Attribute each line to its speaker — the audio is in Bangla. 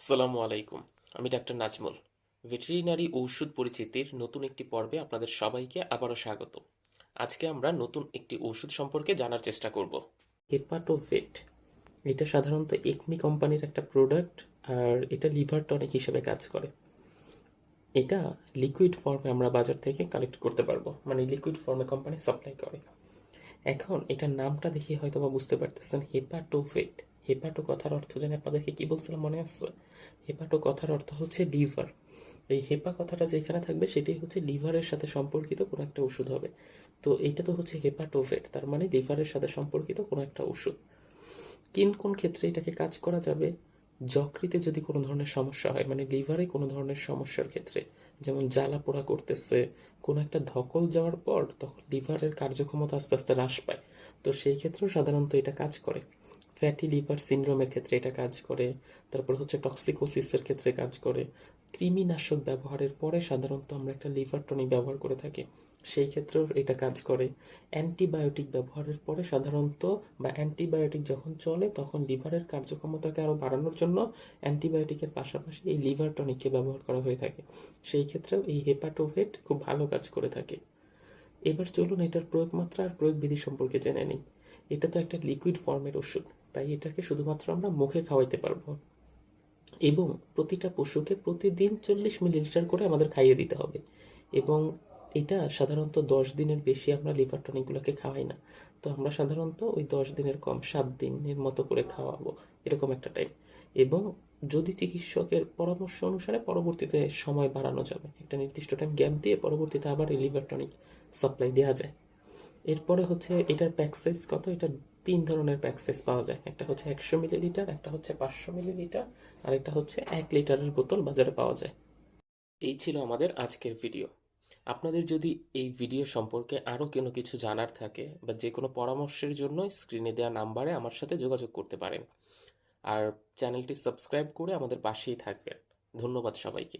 Speaker 1: আসসালামু আলাইকুম, আমি ডাক্তার নাজমুল। ভেটেরিনারি ঔষধ পরিচিতির নতুন একটি পর্বে আপনাদের সবাইকে আবারও স্বাগত। আজকে আমরা নতুন একটি ওষুধ সম্পর্কে জানার চেষ্টা করব। হেপাটোভেট এটা সাধারণত একমি কোম্পানির একটা প্রোডাক্ট আর এটা লিভার টনিক হিসেবে কাজ করে। এটা লিকুইড ফর্মে আমরা বাজার থেকে কালেক্ট করতে পারব মানে লিকুইড ফর্মে কোম্পানি সাপ্লাই করে। এখন এটার নামটা দেখে হয়তো বা বুঝতে পারতেছেন হেপাটোভেট হেপাটো কথার অর্থ জানি, আপনাদেরকে কী বলছিলাম মনে আসছে হেপাটো কথার অর্থ হচ্ছে লিভার। এই হেপা কথাটা যেখানে থাকবে, সেটাই হচ্ছে লিভারের সাথে সম্পর্কিত কোনো একটা ওষুধ হবে। তো এইটা তো হচ্ছে হেপাটোভেট তার মানে লিভারের সাথে সম্পর্কিত কোনো একটা ওষুধ। কিন, কোন ক্ষেত্রে এটাকে কাজ করা যাবে? যকৃতে যদি কোনো ধরনের সমস্যা হয় মানে লিভারে কোনো ধরনের সমস্যার ক্ষেত্রে, যেমন জ্বালা পোড়া করতেছে, কোনো একটা ধকল যাওয়ার পর তখন লিভারের কার্যক্ষমতা আস্তে আস্তে হ্রাস পায়। তো সেই ক্ষেত্রেও সাধারণত এটা কাজ করে। ফ্যাটি লিভার সিনড্রোমের ক্ষেত্রে এটা কাজ করে, তারপর হচ্ছে টক্সিকোসিসের ক্ষেত্রে কাজ করে। কৃমিনাশক ব্যবহারের পরে সাধারণত আমরা একটা লিভার টনিক ব্যবহার করে থাকি। সেই ক্ষেত্রেও এটা কাজ করে। অ্যান্টিবায়োটিক ব্যবহারের পরে সাধারণত বা অ্যান্টিবায়োটিক যখন চলে, তখন লিভারের কার্যক্ষমতাকে আরও বাড়ানোর জন্য অ্যান্টিবায়োটিকের পাশাপাশি এই লিভার টনিককে ব্যবহার করা হয়ে থাকে। সেই ক্ষেত্রেও এই হেপাটোভেট খুব ভালো কাজ করে থাকে। এবার চলুন এটার প্রয়োগ মাত্রা আর প্রয়োগ বিধি সম্পর্কে জেনে নিই। এটা তো একটা লিকুইড ফর্মের ওষুধ। তাই এটাকে শুধুমাত্র আমরা মুখে খাওয়াইতে পারব। এবং প্রতিটা পশুকে প্রতিদিন চল্লিশ মিলিলিটার করে আমাদের খাইয়ে দিতে হবে। এবং এটা সাধারণত দশ দিনের বেশি আমরা লিভার টনিকগুলোকে খাওয়াই না। তো আমরা সাধারণত ওই দশ দিনের কম সাত দিনের মতো করে খাওয়াবো, এরকম একটা টাইম এবং যদি চিকিৎসকের পরামর্শ অনুসারে পরবর্তীতে সময় বাড়ানো যাবে, একটা নির্দিষ্ট টাইম গ্যাপ দিয়ে পরবর্তীতে আবার এই লিভার টনিক সাপ্লাই দেওয়া যায়। এরপরে হচ্ছে এটার প্যাক সাইজ কত? এটা তিন ধরনের প্যাক সাইজ পাওয়া যায়। একটা হচ্ছে একশো মিলিলিটার, একটা হচ্ছে পাঁচশো মিলিলিটার, আর একটা হচ্ছে এক লিটারের বোতল বাজারে পাওয়া যায়। এই ছিল আমাদের আজকের ভিডিও। আপনাদের যদি এই ভিডিও সম্পর্কে আরও কোনো কিছু জানার থাকে বা যে কোনো পরামর্শের জন্য স্ক্রিনে দেওয়া নাম্বারে আমার সাথে যোগাযোগ করতে পারেন। আর চ্যানেলটি সাবস্ক্রাইব করে আমাদের পাশেই থাকবেন। ধন্যবাদ সবাইকে।